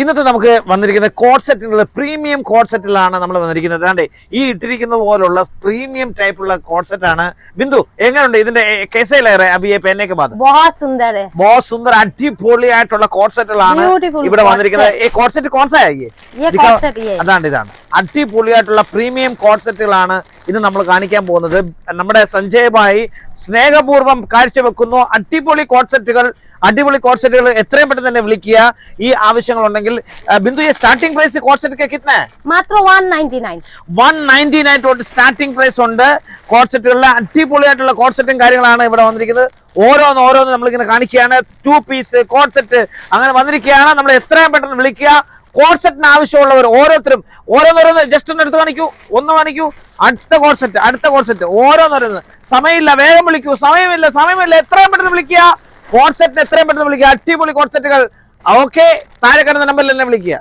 ഇന്നത്തെ നമുക്ക് വന്നിരിക്കുന്ന കോഡ് സെറ്റിലുള്ള പ്രീമിയം കോഡ് സെറ്റിലാണ് നമ്മൾ വന്നിരിക്കുന്നത്. അതാണ്ട് ഈ ഇട്ടിരിക്കുന്ന പോലുള്ള പ്രീമിയം ടൈപ്പുള്ള കോഡ് സെറ്റ് ആണ്. ബിന്ദു എങ്ങനെയുണ്ട് ഇതിന്റെ കെസൈലയറെ അബിയെ പേനേക്ക് ബോസ് സുന്ദർ അടിപൊളിയായിട്ടുള്ള കോഡ് സെറ്റുകളാണ് ഇവിടെ വന്നിരിക്കുന്നത്. ഈ കോഡ് സെറ്റ് കോൺസായി അതാണ്ട് ഇതാണ്. അടിപൊളിയായിട്ടുള്ള പ്രീമിയം കോൺസെപ്റ്റുകളാണ് ഇന്ന് നമ്മൾ കാണിക്കാൻ പോകുന്നത്. നമ്മുടെ സഞ്ജയ് ഭായി സ്നേഹപൂർവം കാഴ്ചവെക്കുന്നു. അടിപൊളി കോൺസെപ്റ്റുകൾ അടിപൊളി കോൺസെപ്റ്റുകൾ എത്രയും പെട്ടെന്ന് തന്നെ വിളിക്കുക. ഈ ആവശ്യങ്ങൾ ഉണ്ടെങ്കിൽ ബിന്ദു സ്റ്റാർട്ടിംഗ് പ്രൈസ് കോൺസെപ്റ്റ് കിട്ടണേ മാത്രം സ്റ്റാർട്ടിംഗ് പ്രൈസ് ഉണ്ട്. കോൺസെപ്റ്റുകളിലെ അടിപൊളിയായിട്ടുള്ള കോൺസെപ്റ്റും കാര്യങ്ങളാണ് ഇവിടെ വന്നിരിക്കുന്നത്. ഓരോന്ന് ഓരോന്ന് നമ്മളിങ്ങനെ കാണിക്കുകയാണ്. ടു പീസ് കോൺസെപ്റ്റ് അങ്ങനെ വന്നിരിക്കുകയാണ്. നമ്മൾ എത്രയും പെട്ടെന്ന് വിളിക്കുക. കോഡ് സെറ്റിന് ആവശ്യമുള്ളവർ ഓരോരുത്തരും ഓരോന്നോരോന്ന് ജസ്റ്റ് ഒന്ന് എടുത്ത് കാണിക്കൂ ഒന്ന് കാണിക്കൂ. അടുത്ത കോൺസെപ്റ്റ് അടുത്ത കോൺസെപ്റ്റ്. ഓരോന്നോരോന്ന്. സമയമില്ല വേഗം വിളിക്കൂ. സമയമില്ല സമയമില്ല. എത്രയും പെട്ടെന്ന് വിളിക്കുക. കോൺസെപ്റ്റ് എത്രയും പെട്ടെന്ന് വിളിക്കുക. അടിപൊളി കോൺസെപ്റ്റുകൾ. ഓക്കെ താഴെ കിടന്ന നമ്പറിൽ തന്നെ വിളിക്കുക.